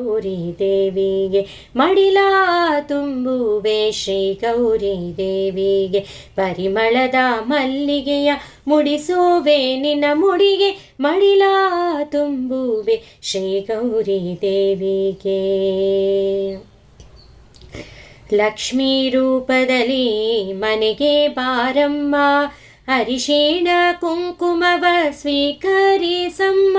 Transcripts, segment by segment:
ಗೌರಿ ದೇವಿಗೆ, ಮಡಿಲ ತುಂಬುವೆ ಶ್ರೀ ಗೌರಿ ದೇವಿಗೆ, ಪರಿಮಳದ ಮಲ್ಲಿಗೆಯ ಮುಡಿಸುವೆ, ನಿನ್ನ ಮುಡಿಗೆ ಮಡಿಲ ತುಂಬುವೆ ಶ್ರೀ ಗೌರಿ ದೇವಿಗೆ. ಲಕ್ಷ್ಮೀ ರೂಪದಲ್ಲಿ ಮನೆಗೆ ಬಾರಮ್ಮ, ಅರಿಶಿಣ ಕುಂಕುಮವ ಸ್ವೀಕರಿಸಮ್ಮ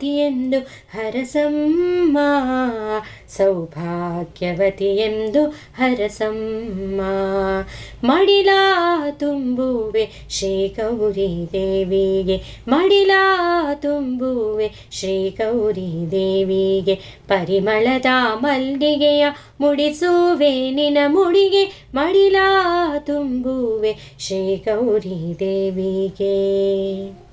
ಸೌಭಾಗ್ಯವತಿಯೆಂದು, ಹರಸಮ್ಮ ಸೌಭಾಗ್ಯವತಿಯೆಂದು, ಹರಸಮ್ಮ. ಮಡಿಲ ತುಂಬುವೆ ಶ್ರೀ ಗೌರಿ ದೇವಿಗೆ, ಮಡಿಲ ತುಂಬುವೆ ಶ್ರೀ ಗೌರಿ ದೇವಿಗೆ, ಪರಿಮಳದ ಮಲ್ಲಿಗೆಯ ಮುಡಿಸುವೆ ನಿನ ಮುಡಿಗೆ, ಮಡಿಲ ತುಂಬುವೆ ಶ್ರೀ ಗೌರಿ ದೇವಿಗೆ.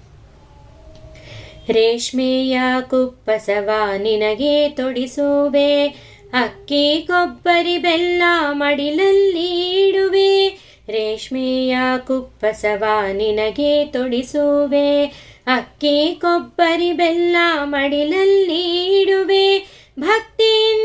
ರೇಷ್ಮೆಯ ಕುಪ್ಪಸವ ನಿನಗೆ ತೊಡಿಸುವೆ. ಅಕ್ಕಿ ಕೊಬ್ಬರಿ ಬೆಲ್ಲ ಮಡಿಲಲ್ಲಿ ಇಡುವೆ. ರೇಷ್ಮೆಯ ಕುಪ್ಪಸವ ನಿನಗೆ ತೊಡಿಸುವೆ. ಅಕ್ಕಿ ಕೊಬ್ಬರಿ ಬೆಲ್ಲ ಮಡಿಲಲ್ಲಿ ಇಡುವೆ. ಭಕ್ತಿಯಿಂದಲೀ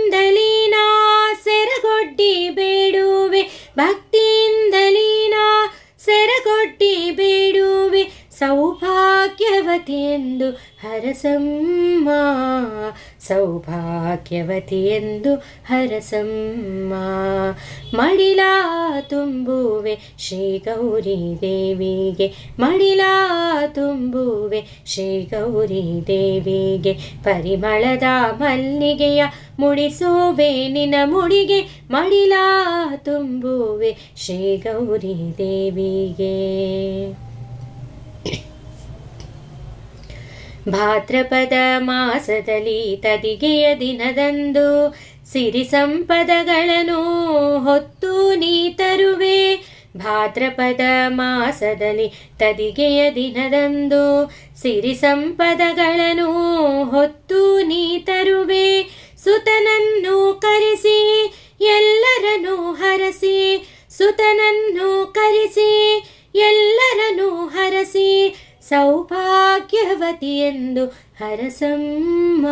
ಸೌಭಾಗ್ಯವತಿಯೆಂದು ಹರಸಮ್ಮ. ಸೌಭಾಗ್ಯವತಿಯೆಂದು ಹರಸಮ್ಮ. ಮಡಿಲ ತುಂಬುವೆ ಶ್ರೀ ಗೌರಿ ದೇವಿಗೆ. ಮಡಿಲ ತುಂಬುವೆ ಶ್ರೀ ಗೌರಿ ದೇವಿಗೆ. ಪರಿಮಳದ ಮಲ್ಲಿಗೆಯ ಮುಡಿಸುವೆ ನಿನ ಮುಡಿಗೆ. ಮಡಿಲ ತುಂಬುವೆ ಶ್ರೀ ಗೌರಿ ದೇವಿಗೆ. ಭಾದ್ರಪದ ಮಾಸದಲ್ಲಿ ತದಿಗೆಯ ದಿನದಂದು ಸಿರಿ ಸಂಪದಗಳನ್ನು ಹೊತ್ತು ನೀ ತರುವೆ ಭಾದ್ರಪದ ಮಾಸದಲ್ಲಿ ತದಿಗೆಯ ದಿನದಂದು ಸಿರಿ ಸಂಪದಗಳನ್ನು ಹೊತ್ತು ನೀ ತರುವೆ ಸುತನನ್ನು ಕರೆಸಿ, ಎಲ್ಲರನ್ನು ಹರಸಿ. ಸುತನನ್ನು ಕರೆಸಿ, ಎಲ್ಲರನ್ನು ಹರಸಿ. ಸೌಭಾಗ್ಯವತಿಯೆಂದು ಹರಸಮ್ಮ.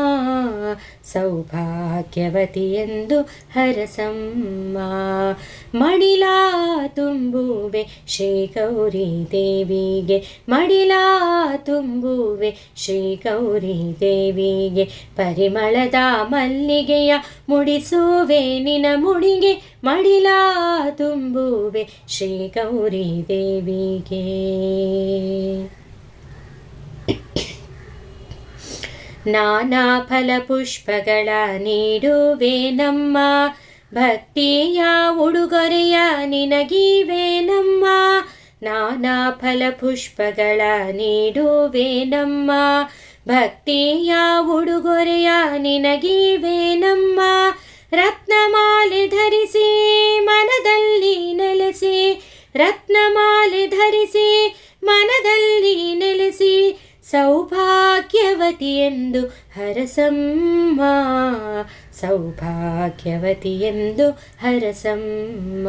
ಸೌಭಾಗ್ಯವತಿಯೆಂದು ಹರಸಮ್ಮ. ಮಡಿಲಾ ತುಂಬುವೆ ಶ್ರೀ ಗೌರಿ ದೇವಿಗೆ. ಮಡಿಲಾ ತುಂಬುವೆ ಶ್ರೀ ಗೌರಿ ದೇವಿಗೆ. ಪರಿಮಳದ ಮಲ್ಲಿಗೆಯ ಮುಡಿಸುವೆ ನಿನ ಮುಡಿಗೆ. ಮಡಿಲಾ ತುಂಬುವೆ ಶ್ರೀ ಗೌರಿ ದೇವಿಗೆ. ನಾನಾ ಫಲಪುಷ್ಪಗಳ ನೀಡುವೆ ನಮ್ಮ. ಭಕ್ತಿಯ ಉಡುಗೊರೆಯ ನಿನಗಿವೆ ನಮ್ಮ. ನಾನಾ ಫಲಪುಷ್ಪಗಳ ನೀಡುವೆ ನಮ್ಮ. ಭಕ್ತಿಯ ಉಡುಗೊರೆಯ ನಿನಗಿವೆ ನಮ್ಮ. ರತ್ನಮಾಲೆ ಧರಿಸಿ, ಮನದಲ್ಲಿ ನೆಲೆಸಿ, ರತ್ನಮಾಲೆ ಧರಿಸಿ, ಮನದಲ್ಲಿ ನೆಲೆಸಿ ಸೌಭಾಗ್ಯವತಿಯೆಂದು ಹರಸಮ್ಮ. ಸೌಭಾಗ್ಯವತಿಯೆಂದು ಹರಸಮ್ಮ.